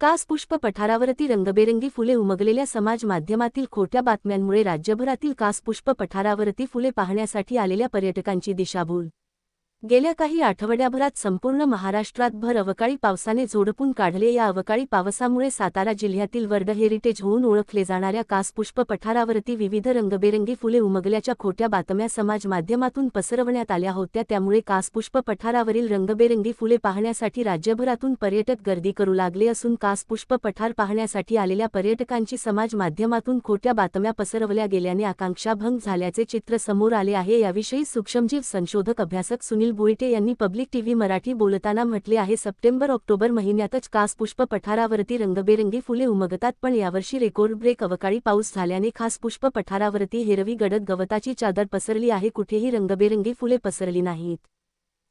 कासपुष्प पठारावरती रंगबेरंगी फुले उमगलेल्या समाज माध्यमातील खोट्या बातम्यांमुळे राज्यभरातील कासपुष्प पठारावरती फुले पाहण्यासाठी आलेल्या पर्यटकांची दिशाभूल गेल्या काही आठवड्याभरात संपूर्ण महाराष्ट्रात भर अवकाळी पावसाने झोडपून काढले. या अवकाळी पावसामुळे सातारा जिल्ह्यातील वर्ड हेरिटेज होऊन ओळखले जाणाऱ्या कासपुष्प पठारावरती विविध रंगबेरंगी फुले उमगल्याच्या खोट्या बातम्या समाज माध्यमातून पसरवण्यात आल्या होत्या. त्यामुळे कासपुष्प पठारावरील रंगबेरंगी फुले पाहण्यासाठी राज्यभरातून पर्यटक गर्दी करू लागले असून कासपुष्प पठार पाहण्यासाठी आलेल्या पर्यटकांची समाज माध्यमातून खोट्या बातम्या पसरवल्या गेल्याने आकांक्षाभंग झाल्याचे चित्र समोर आले आहे. याविषयी सूक्ष्मजीव संशोधक अभ्यासक सुनील बुईटे यांनी पब्लिक टीव्ही मराठी बोलताना म्हटले आहे सप्टेंबर ऑक्टोबर महिन्यातच कासपुष्प पठारावरती रंगबेरंगी फुले उमगतात पण यावर्षी रेकॉर्ड ब्रेक अवकाळी पाऊस झाल्याने खास पुष्प पठारावरती हिरवी गडद गवताची चादर पसरली आहे कुठेही रंगबेरंगी फुले पसरली नाहीत.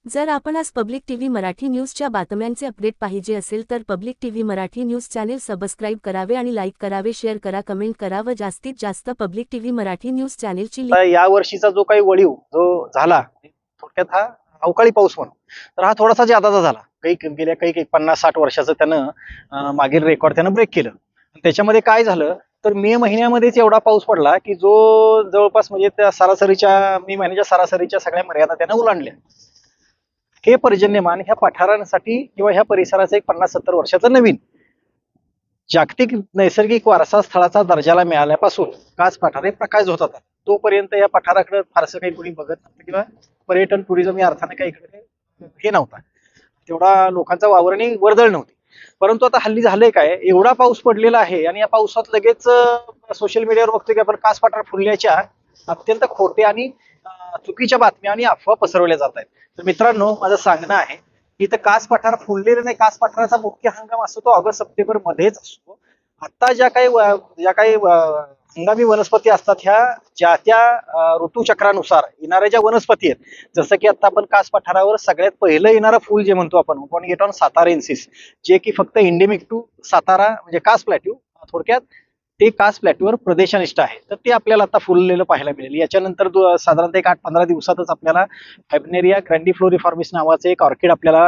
जर आपण आज पब्लिक टीव्ही मराठी न्यूजच्या बातम्यांचे अपडेट पाहिजे असेल तर public TV Marathi news channel subscribe करावे आणि लाईक करावे शेअर करा कमेंट करा व जास्तीत जास्त पब्लिक टीव्ही मराठी न्यूज चॅनेलची या वर्षीचा जो काही वळीव जो झाला थोडक्यात हा अवकाळी पाऊस म्हणून. तर हा थोडासा जादाचा झाला काही गेल्या काही काही पन्नास साठ वर्षाचं त्यानं मागील रेकॉर्ड त्यानं ब्रेक केलं. त्याच्यामध्ये काय झालं तर मे महिन्यामध्येच एवढा पाऊस पडला की जो जवळपास म्हणजे त्या सरासरीच्या मे महिन्याच्या सरासरीच्या सगळ्या मर्यादा त्यानं ओलांडल्या. हे पर्जन्यमान ह्या पठारांसाठी किंवा ह्या परिसराचं एक पन्नास सत्तर वर्षाचं नवीन जागतिक नैसर्गिक वारसा स्थळाचा दर्जाला मिळाल्यापासून काच पठारे प्रकाश होत होता तोपर्यंत या पठाराकडे फारसं काही कोणी बघत नव्हतं किंवा पर्यटन टुरिझम या अर्थाने काही इकडे हे नव्हता. तेवढा लोकांचा वावरणी वर्दळ नव्हती. परंतु आता हल्ली झालंय काय? एवढा पाऊस पडलेला आहे आणि या पावसात लगेच सोशल मीडियावर बघतो की आपण कास पठार फुलल्याच्या अत्यंत खोटे आणि चुकीच्या बातम्या आणि अफवा पसरवल्या जात आहेत. तर मित्रांनो माझं सांगणं आहे की इथं कास पठार फुललेलं नाही. कास पठाराचा मुख्य हंगाम असतो तो ऑगस्ट सप्टेंबर मध्येच असतो. आता ज्या काही ज्या काही हंगामी वनस्पती असतात ह्या ज्या त्या अं, ऋतुचक्रानुसार येणाऱ्या ज्या वनस्पती आहेत जसं की आता आपण कास पठारावर सगळ्यात पहिलं येणारं फुल जे म्हणतो आपण आपण गेट ऑन सातारेन्सिस जे की फक्त इंडेमिक टू सातारा म्हणजे कास प्लॅट्यू थोडक्यात ते कास प्लॅट्यूवर प्रदेशनिष्ठ आहे. तर ते आपल्याला आता फुललेलं पाहायला मिळेल. याच्यानंतर साधारणतः एक आठ पंधरा दिवसातच आपल्याला फायबनेरिया ग्रँडिफ्लोरिफॉर्मिस नावाचं एक ऑर्किड आपल्याला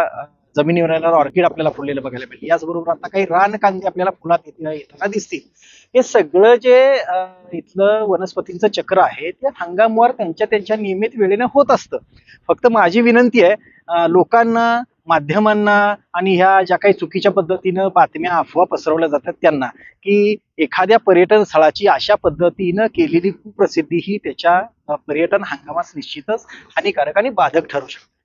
जमिनीवर येणार ऑर्किड आपल्याला फुललेलं बघायला मिळेल. याचबरोबर आता काही रानकांदी आपल्याला फुलात येताना दिसतील. हे सगळं जे इथलं वनस्पतींचं चक्र आहे ते हंगामवार त्यांच्या त्यांच्या नियमित वेळेने होत असतं. फक्त माझी विनंती आहे लोकांना माध्यमांना आणि ह्या ज्या काही चुकीच्या पद्धतीनं बातम्या अफवा पसरवल्या जातात त्यांना की एखाद्या पर्यटन स्थळाची अशा पद्धतीनं केलेली कुप्रसिद्धी ही त्याच्या पर्यटन हंगामास निश्चितच हानिकारक आणि बाधक ठरू शकते.